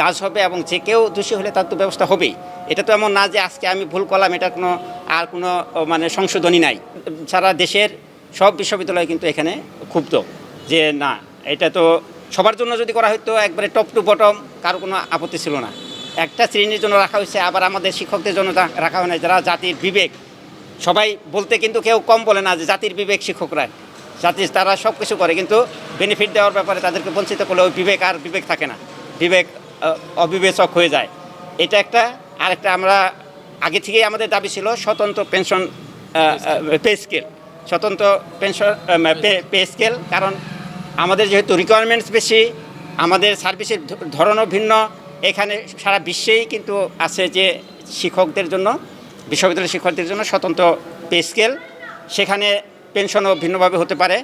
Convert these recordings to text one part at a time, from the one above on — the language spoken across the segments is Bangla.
জাজ হবে এবং যে কেউ দোষী হলে তার তো ব্যবস্থা হবেই। এটা তো এমন না যে আজকে আমি ভুল করলাম, এটা কোনো, আর কোনো মানে সংশোধনী নাই। সারা দেশের সব বিশ্ববিদ্যালয় কিন্তু এখানে ক্ষুব্ধ যে না, এটা তো সবার জন্য যদি করা হতো একবারে টপ টু বটম কারও কোনো আপত্তি ছিল না। একটা শ্রেণির জন্য রাখা হয়েছে, আবার আমাদের শিক্ষকদের জন্য রাখা হয় না যারা জাতির বিবেক। সবাই বলতে কিন্তু কেউ কম বলে না যে জাতির বিবেক শিক্ষকরা। জাতির তারা সব কিছু করে, কিন্তু বেনিফিট দেওয়ার ব্যাপারে তাদেরকে বঞ্চিত করলে ওই বিবেক আর বিবেক থাকে না। বিবেক অবিবেচক হয়ে যায়। এটা একটা। আরেকটা আমরা আগে থেকেই আমাদের দাবি ছিল স্বতন্ত্র পেনশন পে স্কেল। স্বতন্ত্র পেনশন পে স্কেল, কারণ আমাদের যেহেতু রিকোয়ারমেন্টস বেশি, আমাদের সার্ভিসের ধরনও ভিন্ন। এখানে সারা বিশ্বেই কিন্তু আছে যে শিক্ষকদের জন্য, বিশ্ববিদ্যালয়ের শিক্ষকদের জন্য স্বতন্ত্র পে স্কেল। সেখানে পেনশনও ভিন্নভাবে হতে পারে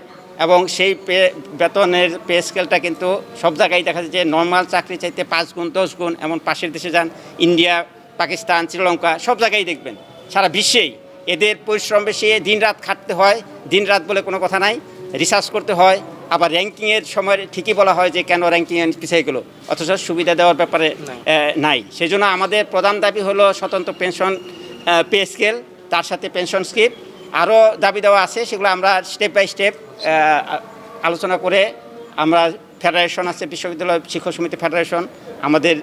এবং সেই পে বেতনের পে স্কেলটা কিন্তু সব জায়গায় দেখা যায় যে নর্মাল চাকরি চাইতে পাঁচ গুণ দশ গুণ এমন পাশের দেশে যান ইন্ডিয়া পাকিস্তান শ্রীলঙ্কা সব জায়গায় দেখবেন। সারা বিশ্বেই এদের পরিশ্রম বেশি দিন রাত খাটতে হয় দিন রাত বলে কোনো কথা নাই রিসার্চ করতে হয় আবার র্যাঙ্কিংয়ের সময় ঠিকই বলা হয় যে কেন র্যাঙ্কিংয়ে পিছিয়ে গেলো অথচ সুবিধা দেওয়ার ব্যাপারে নাই। সেই জন্য আমাদের প্রধান দাবি হলো স্বতন্ত্র পেনশন পে স্কেল তার সাথে পেনশন স্কিপ আরও দাবি দেওয়া আছে সেগুলো আমরা স্টেপ বাই স্টেপ আলোচনা করে আমরা ফেডারেশন আছে বিশ্ববিদ্যালয় শিক্ষক সমিতি ফেডারেশন আমাদের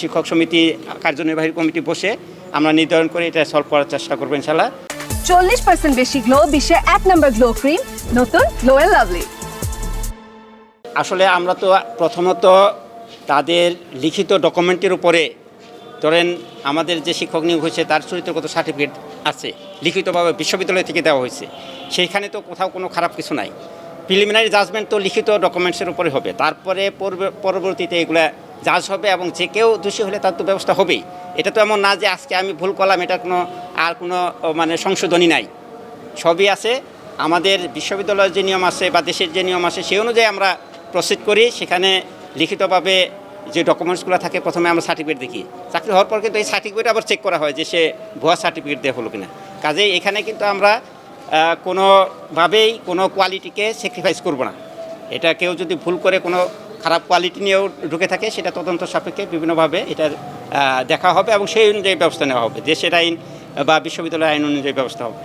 শিক্ষক সমিতি কার্যনির্বাহী কমিটি বসে আমরা নির্ধারণ করে এটা সলভ করার চেষ্টা করব ইনশাল্লাহ। চল্লিশ পার্সেন্ট বেশি গ্লো বিশ্বের এক নম্বর গ্লো ক্রিম নতুন গ্লো এন্ড লাভলি আসলে আমরা তো প্রথমত তাদের লিখিত ডকুমেন্টের উপরে ধরেন আমাদের যে শিক্ষক নিয়োগ হয়েছে তার চরিত্রগত সার্টিফিকেট আছে, লিখিতভাবে বিশ্ববিদ্যালয় থেকে দেওয়া হয়েছে। সেইখানে তো কোথাও কোনো খারাপ কিছু নাই। প্রিলিমিনারি জাজমেন্ট তো লিখিত ডকুমেন্টসের উপরে হবে। তারপরে পরবর্তীতে এগুলা জাজ হবে এবং যে কেউ দোষী হলে তার তো ব্যবস্থা হবেই। এটা তো এমন না যে আজকে আমি ভুল করলাম, এটা কোনো, আর কোনো মানে সংশোধনী নাই। সবই আছে। আমাদের বিশ্ববিদ্যালয়ের যে নিয়ম আছে বা দেশের যে নিয়ম আছে, সেই অনুযায়ী আমরা প্রসিড করি। সেখানে লিখিতভাবে যে ডকুমেন্টসগুলো থাকে প্রথমে আমরা সার্টিফিকেট দেখি। চাকরি হওয়ার পর কিন্তু এই সার্টিফিকেট আবার চেক করা হয় যে সে ভুয়া সার্টিফিকেট দেওয়া হলো কিনা। কাজেই এখানে কিন্তু আমরা কোনোভাবেই কোনো কোয়ালিটিকে স্যাক্রিফাইস করব না। এটা কেউ যদি ভুল করে কোনো খারাপ কোয়ালিটি নিয়েও ঢুকে থাকে সেটা তদন্ত সাপেক্ষে বিভিন্নভাবে আহ, দেখা হবে এবং সেই অনুযায়ী ব্যবস্থা নেওয়া হবে দেশের আইন বা বিশ্ববিদ্যালয়ের আইন অনুযায়ী ব্যবস্থা হবে।